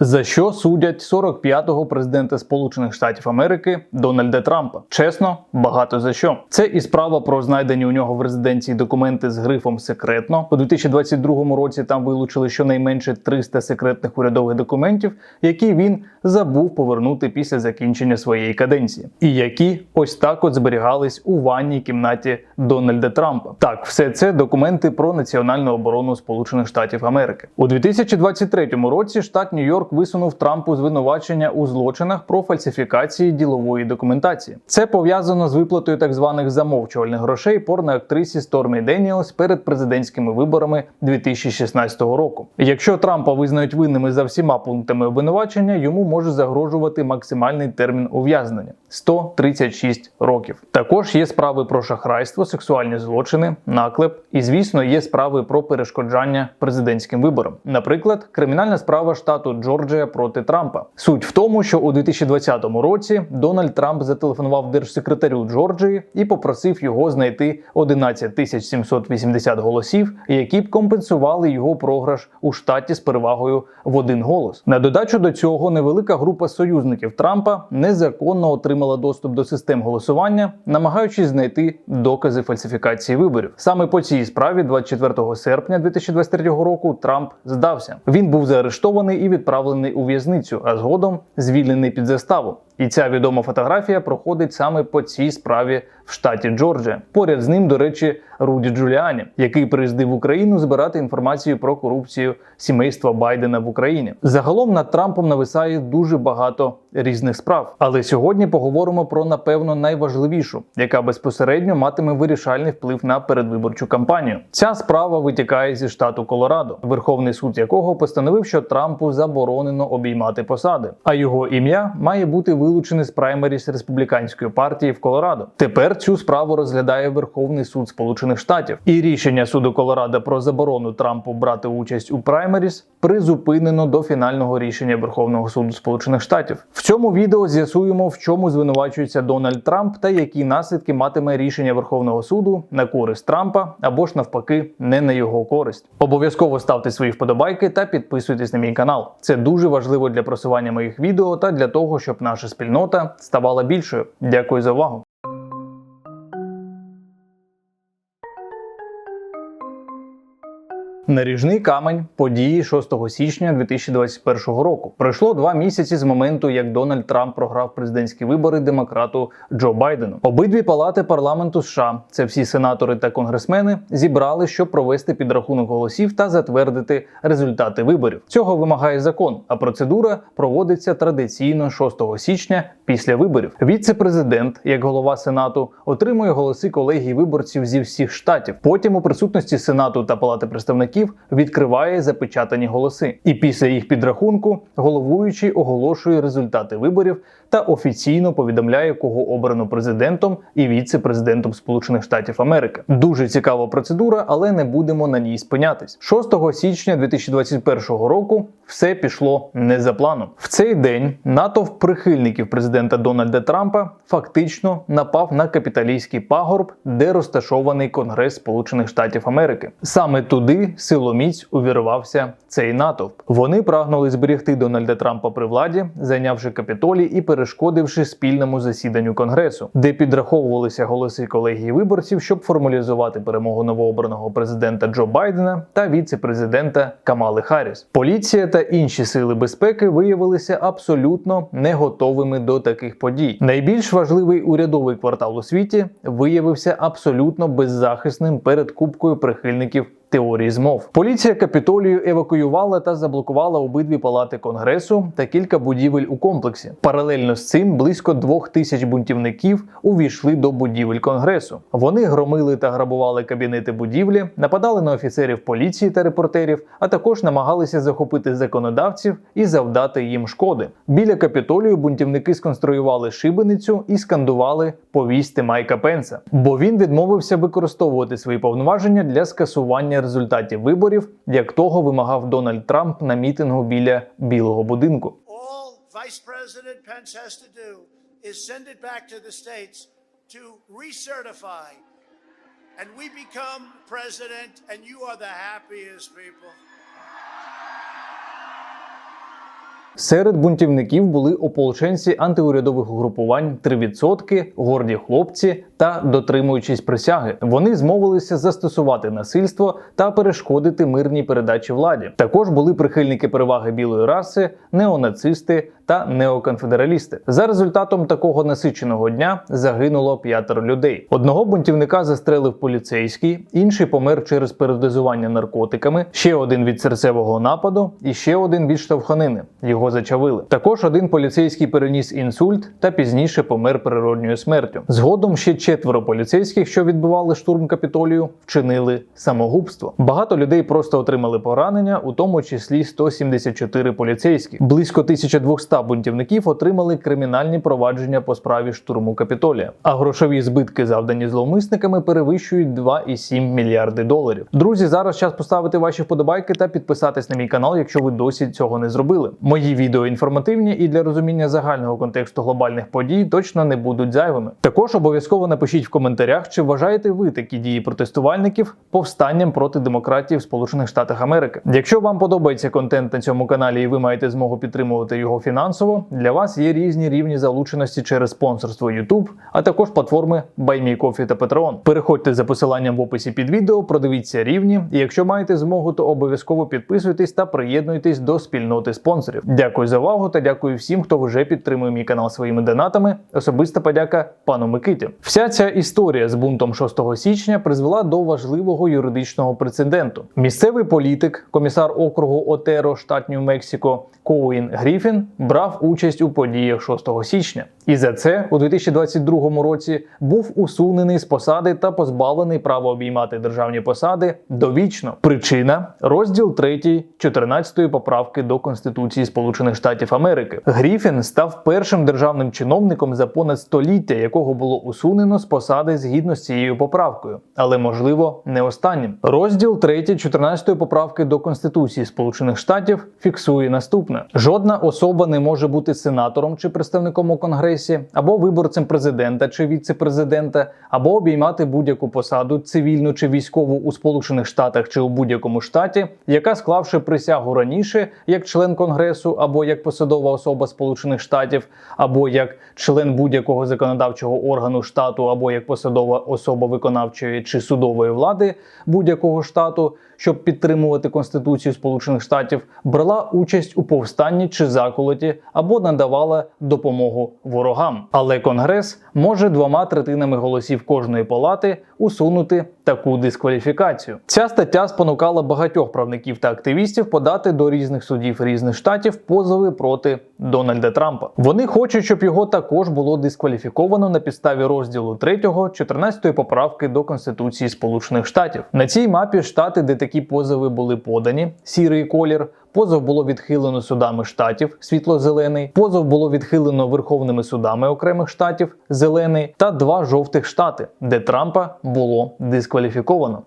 За що судять 45-го президента Сполучених Штатів Америки Дональда Трампа? Чесно, багато за що. Це і справа про знайдені у нього в резиденції документи з грифом секретно. У 2022 році там вилучили щонайменше 300 секретних урядових документів, які він забув повернути після закінчення своєї каденції, і які ось так от зберігались у ванній кімнаті Дональда Трампа. Так, все це документи про національну оборону Сполучених Штатів Америки у 2023 році. Штат Нью-Йорк висунув Трампу звинувачення у злочинах про фальсифікації ділової документації. Це пов'язано з виплатою так званих замовчувальних грошей порноактрисі Стормі Деніелс перед президентськими виборами 2016 року. Якщо Трампа визнають винними за всіма пунктами обвинувачення, йому може загрожувати максимальний термін ув'язнення 136 років. Також є справи про шахрайство, сексуальні злочини, наклеп і, звісно, є справи про перешкоджання президентським виборам. Наприклад, кримінальна справа штату Джорджія проти Трампа. Суть в тому, що у 2020 році Дональд Трамп зателефонував держсекретарю Джорджії і попросив його знайти 11 тисяч 780 голосів, які б компенсували його програш у штаті з перевагою в один голос. На додачу до цього невелика група союзників Трампа незаконно отримала доступ до систем голосування, намагаючись знайти докази фальсифікації виборів. Саме по цій справі, 24 серпня 2023 року, Трамп здався. Він був заарештований і відправлений у в'язницю, а згодом звільнений під заставу. І ця відома фотографія проходить саме по цій справі в штаті Джорджія. Поряд з ним, до речі, Руді Джуліані, який приїздив в Україну збирати інформацію про корупцію сімейства Байдена в Україні. Загалом над Трампом нависає дуже багато різних справ. Але сьогодні поговоримо про напевно найважливішу, яка безпосередньо матиме вирішальний вплив на передвиборчу кампанію. Ця справа витікає зі штату Колорадо, Верховний суд якого постановив, що Трампу заборонено обіймати посади, а його ім'я має бути вилучене з праймеріс республіканської партії в Колорадо. Тепер цю справу розглядає Верховний суд Сполучених Штатів, і рішення суду Колорадо про заборону Трампу брати участь у праймеріс призупинено до фінального рішення Верховного суду Сполучених Штатів. В цьому відео з'ясуємо, в чому звинувачується Дональд Трамп та які наслідки матиме рішення Верховного суду на користь Трампа або ж навпаки не на його користь. Обов'язково ставте свої вподобайки та підписуйтесь на мій канал. Це дуже важливо для просування моїх відео та для того, щоб наша спільнота ставала більшою. Дякую за увагу. Наріжний камень події 6 січня 2021 року. Пройшло два місяці з моменту, як Дональд Трамп програв президентські вибори демократу Джо Байдену. Обидві палати парламенту США, це всі сенатори та конгресмени, зібрали, щоб провести підрахунок голосів та затвердити результати виборів. Цього вимагає закон, а процедура проводиться традиційно 6 січня після виборів. Віце-президент, як голова сенату, отримує голоси колегії виборців зі всіх штатів. Потім у присутності сенату та палати представників відкриває запечатані голоси. І після їх підрахунку головуючий оголошує результати виборів та офіційно повідомляє, кого обрано президентом і віце-президентом Сполучених Штатів Америки. Дуже цікава процедура, але не будемо на ній спинятись. 6 січня 2021 року все пішло не за планом. В цей день натовп прихильників президента Дональда Трампа фактично напав на капіталійський пагорб, де розташований Конгрес Сполучених Штатів Америки. Саме туди силоміць увірвався цей натовп. Вони прагнули зберегти Дональда Трампа при владі, зайнявши капітолій і перешкодивши спільному засіданню конгресу, де підраховувалися голоси колегії виборців, щоб формалізувати перемогу новообраного президента Джо Байдена та віце-президента Камали Харріс. Поліція та інші сили безпеки виявилися абсолютно не готовими до таких подій. Найбільш важливий урядовий квартал у світі виявився абсолютно беззахисним перед кубкою прихильників теорії змов. Поліція капітолію евакуювала та заблокувала обидві палати конгресу та кілька будівель у комплексі. Паралельно з цим близько двох тисяч бунтівників увійшли до будівель конгресу. Вони громили та грабували кабінети будівлі, нападали на офіцерів поліції та репортерів, а також намагалися захопити законодавців і завдати їм шкоди. Біля капітолію бунтівники сконструювали шибеницю і скандували повісти Майка Пенса, бо він відмовився використовувати свої повноваження для скасування результатів виборів, як того вимагав Дональд Трамп на мітингу біля Білого будинку. And we become president, and you are the happiest people. Серед бунтівників були ополченці антиурядових угрупувань 3%, горді хлопці та дотримуючись присяги. Вони змовилися застосувати насильство та перешкодити мирній передачі владі. Також були прихильники переваги білої раси, неонацисти та неоконфедералісти. За результатом такого насиченого дня загинуло п'ятеро людей. Одного бунтівника застрелив поліцейський, інший помер через передозування наркотиками, ще один від серцевого нападу і ще один від штовханини. Його зачавили. Також один поліцейський переніс інсульт та пізніше помер природньою смертю. Згодом ще четверо поліцейських, що відбивали штурм капітолію, вчинили самогубство. Багато людей просто отримали поранення, у тому числі 174 поліцейські. Близько 1200 бунтівників отримали кримінальні провадження по справі штурму капітолія. А грошові збитки, завдані зловмисниками, перевищують 2,7 мільярди доларів. Друзі, зараз час поставити ваші вподобайки та підписатись на мій канал, якщо ви досі цього не зробили. Мої відео інформативні і для розуміння загального контексту глобальних подій точно не будуть зайвими. Також обов'язково напишіть в коментарях, чи вважаєте ви такі дії протестувальників повстанням проти демократії в Сполучених Штатах Америки. Якщо вам подобається контент на цьому каналі і ви маєте змогу підтримувати його фінансово, для вас є різні рівні залученості через спонсорство YouTube, а також платформи BuyMeCoffee та Patreon. Переходьте за посиланням в описі під відео, продивіться рівні, і якщо маєте змогу, то обов'язково підписуйтесь та приєднуйтесь до спільноти спонсорів. Дякую за увагу та дякую всім, хто вже підтримує мій канал своїми донатами. Особиста подяка пану Микиті. Вся ця історія з бунтом 6 січня призвела до важливого юридичного прецеденту. Місцевий політик, комісар округу Отеро, штат Нью-Мексико, Коуін Гріфін брав участь у подіях 6 січня. І за це у 2022 році був усунений з посади та позбавлений права обіймати державні посади довічно. Причина розділ 3 14 поправки до Конституції Сполучених Штатів Америки. Гріфін став першим державним чиновником за понад століття, якого було усунено з посади згідно з цією поправкою, але можливо не останнім. Розділ 3 14 поправки до Конституції Сполучених Штатів фіксує наступне: жодна особа не може бути сенатором чи представником у конгресі, або виборцем президента чи віце-президента, або обіймати будь-яку посаду цивільну чи військову у Сполучених Штатах чи у будь-якому штаті, яка склавши присягу раніше як член конгресу, або як посадова особа Сполучених Штатів, або як член будь-якого законодавчого органу штату, або як посадова особа виконавчої чи судової влади будь-якого штату, щоб підтримувати Конституцію Сполучених Штатів, брала участь у повстанні чи заколоті або надавала допомогу ворогам. Але Конгрес може двома третинами голосів кожної палати усунути таку дискваліфікацію. Ця стаття спонукала багатьох правників та активістів подати до різних судів різних штатів позови проти Дональда Трампа. Вони хочуть, щоб його також було дискваліфіковано на підставі розділу 3 14 поправки до Конституції Сполучених Штатів. На цій мапі штати, де такі позови були подані, сірий колір. Позов було відхилено судами штатів світло-зелений. Позов було відхилено верховними судами окремих штатів зелений та два жовтих штати, де Трампа було дискваліфіковано.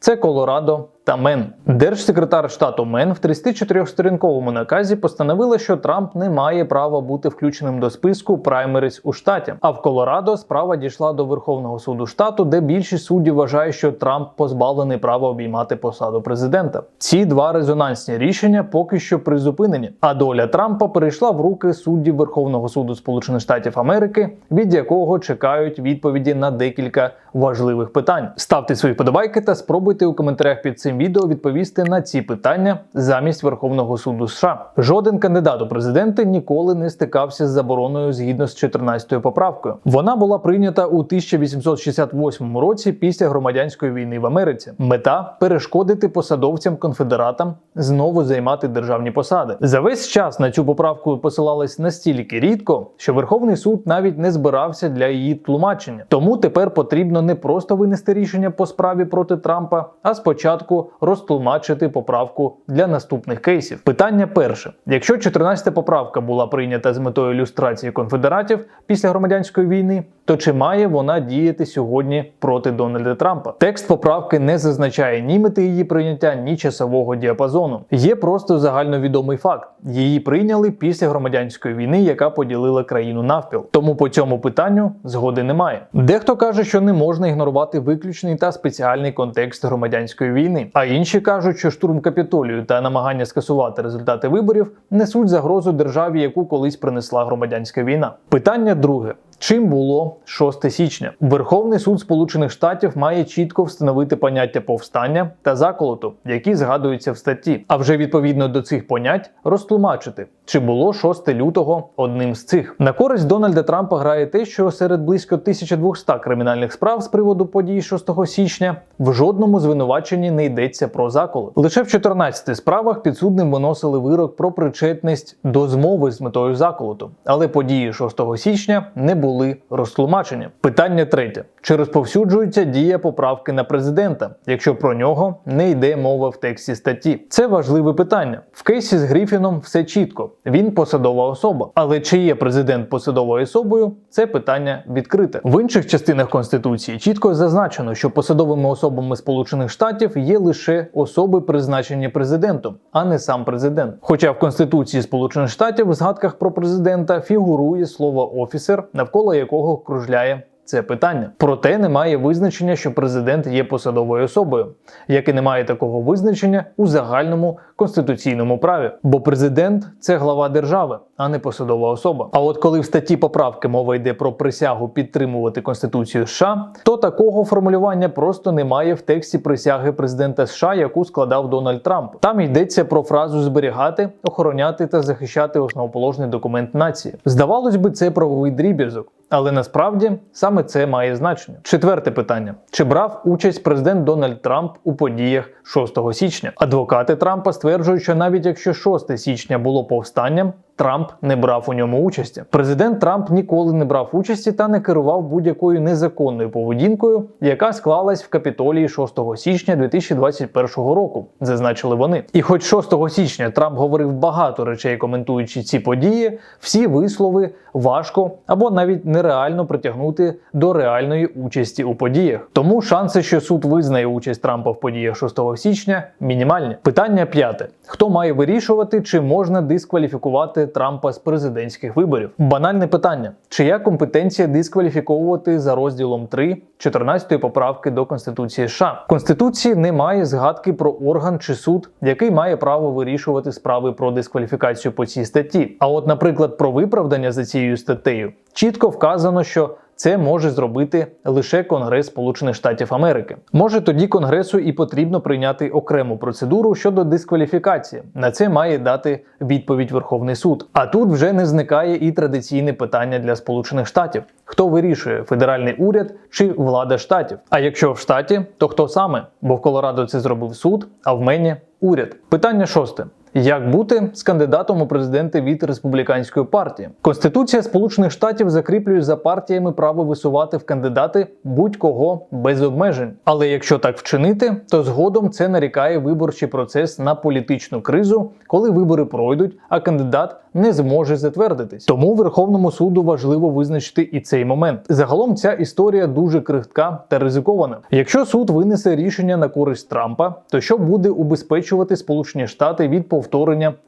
Це Колорадо. Та Мен держсекретар штату Мен в 34-сторінковому наказі постановила, що Трамп не має права бути включеним до списку праймерис у штаті. А в Колорадо справа дійшла до Верховного суду штату, де більшість суддів вважає, що Трамп позбавлений права обіймати посаду президента. Ці два резонансні рішення поки що призупинені. А доля Трампа перейшла в руки суддів Верховного суду Сполучених Штатів Америки, від якого чекають відповіді на декілька важливих питань. Ставте свої подобайки та спробуйте у коментарях під цим відео відповісти на ці питання замість Верховного суду США. Жоден кандидат у президенти ніколи не стикався з забороною згідно з 14 поправкою. Вона була прийнята у 1868 році після громадянської війни в Америці. Мета перешкодити посадовцям конфедератам знову займати державні посади. За весь час на цю поправку посилались настільки рідко, що Верховний суд навіть не збирався для її тлумачення. Тому тепер потрібно не просто винести рішення по справі проти Трампа, а спочатку розтлумачити поправку для наступних кейсів. Питання перше: якщо 14 поправка була прийнята з метою ілюстрації конфедератів після громадянської війни, то чи має вона діяти сьогодні проти Дональда Трампа? Текст поправки не зазначає ні мети її прийняття, ні часового діапазону. Є просто загальновідомий факт: її прийняли після громадянської війни, яка поділила країну навпіл. Тому по цьому питанню згоди немає. Дехто каже, що не можна ігнорувати виключний та спеціальний контекст громадянської війни. А інші кажуть, що штурм капітолію та намагання скасувати результати виборів несуть загрозу державі, яку колись принесла громадянська війна. Питання друге. Чим було 6 січня? Верховний суд Сполучених Штатів має чітко встановити поняття повстання та заколоту, які згадуються в статті, а вже відповідно до цих понять розтлумачити, чи було 6 лютого одним з цих. На користь Дональда Трампа грає те, що серед близько 1200 кримінальних справ з приводу подій 6 січня в жодному звинуваченні не йдеться про заколот. Лише в 14 справах підсудним виносили вирок про причетність до змови з метою заколоту, але події 6 січня не були розтлумачені. Питання третє: чи розповсюджується дія поправки на президента, якщо про нього не йде мова в тексті статті? Це важливе питання. В кейсі з Гріфіном все чітко. Він посадова особа. Але чи є президент посадовою особою? Це питання відкрите. В інших частинах конституції чітко зазначено, що посадовими особами Сполучених Штатів є лише особи, призначені президентом, а не сам президент. Хоча в Конституції Сполучених Штатів в згадках про президента фігурує слово офісер, навколо якого кружляє. Це питання. Проте немає визначення, що президент є посадовою особою, як і немає такого визначення у загальному конституційному праві. Бо президент це глава держави, а не посадова особа. А от коли в статті поправки мова йде про присягу підтримувати Конституцію США, то такого формулювання просто немає в тексті присяги президента США, яку складав Дональд Трамп. Там йдеться про фразу зберігати, охороняти та захищати основоположний документ нації. Здавалось би, це правовий дріб'язок. Але насправді саме це має значення. Четверте питання: чи брав участь президент Дональд Трамп у подіях 6 січня? Адвокати Трампа стверджують, що навіть якщо 6 січня було повстанням. Трамп не брав у ньому участі. Президент Трамп ніколи не брав участі та не керував будь-якою незаконною поведінкою, яка склалась в капітолії 6 січня 2021 року, зазначили вони. І хоч 6 січня Трамп говорив багато речей, коментуючи ці події, всі вислови важко або навіть нереально притягнути до реальної участі у подіях. Тому шанси, що суд визнає участь Трампа в подіях 6 січня, мінімальні. Питання п'яте: хто має вирішувати, чи можна дискваліфікувати Трампа з президентських виборів? Банальне питання: чия компетенція дискваліфіковувати за розділом 3 14 поправки до Конституції США? В Конституції немає згадки про орган чи суд, який має право вирішувати справи про дискваліфікацію по цій статті. А от, наприклад, про виправдання за цією статтею чітко вказано, що це може зробити лише Конгрес Сполучених Штатів Америки. Може тоді Конгресу і потрібно прийняти окрему процедуру щодо дискваліфікації. На це має дати відповідь Верховний суд. А тут вже не зникає і традиційне питання для Сполучених Штатів: хто вирішує федеральний уряд чи влада штатів? А якщо в штаті, то хто саме? Бо в Колорадо це зробив суд, а в Мені уряд. Питання шосте. Як бути з кандидатом у президенти від республіканської партії? Конституція Сполучених Штатів закріплює за партіями право висувати в кандидати будь-кого без обмежень. Але якщо так вчинити, то згодом це нарікає виборчий процес на політичну кризу, коли вибори пройдуть, а кандидат не зможе затвердитись. Тому Верховному суду важливо визначити і цей момент. Загалом ця історія дуже крихтка та ризикована. Якщо суд винесе рішення на користь Трампа, то що буде убезпечувати Сполучені Штати від повторення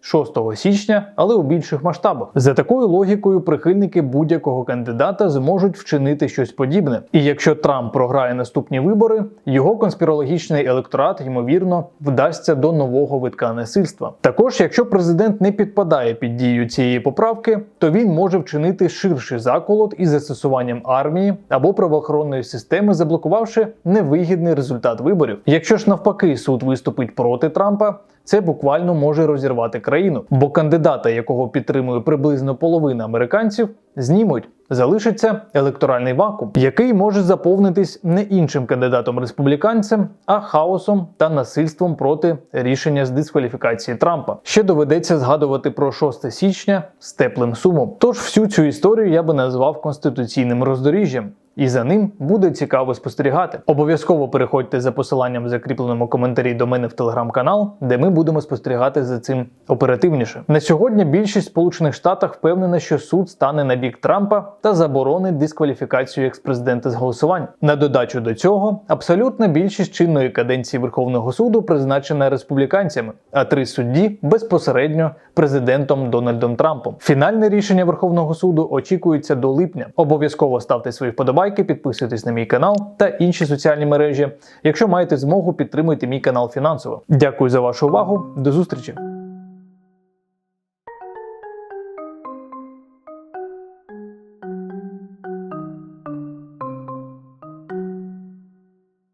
6 січня, але у більших масштабах? За такою логікою, прихильники будь-якого кандидата зможуть вчинити щось подібне. І якщо Трамп програє наступні вибори, його конспірологічний електорат ймовірно вдасться до нового витка насильства. Також, якщо президент не підпадає під дію цієї поправки, то він може вчинити ширший заколот із застосуванням армії або правоохоронної системи, заблокувавши невигідний результат виборів. Якщо ж навпаки суд виступить проти Трампа. Це буквально може розірвати країну, бо кандидата, якого підтримує приблизно половина американців, знімуть. Залишиться електоральний вакуум, який може заповнитись не іншим кандидатом республіканцем, а хаосом та насильством проти рішення з дискваліфікації Трампа. Ще доведеться згадувати про 6 січня з теплим сумом. Тож всю цю історію я би назвав конституційним роздоріжжям. І за ним буде цікаво спостерігати. Обов'язково переходьте за посиланням в закріпленому коментарі до мене в телеграм-канал, де ми будемо спостерігати за цим оперативніше. На сьогодні більшість сполучених штатах впевнена, що суд стане на бік Трампа та заборонить дискваліфікацію експрезидента з голосувань. На додачу до цього, абсолютна більшість чинної каденції Верховного суду призначена республіканцями, а три судді безпосередньо президентом Дональдом Трампом. Фінальне рішення Верховного суду очікується до липня. Обов'язково ставте свої вподобайки, підписуйтесь на мій канал та інші соціальні мережі. Якщо маєте змогу, підтримуйте мій канал фінансово. Дякую за вашу увагу. До зустрічі!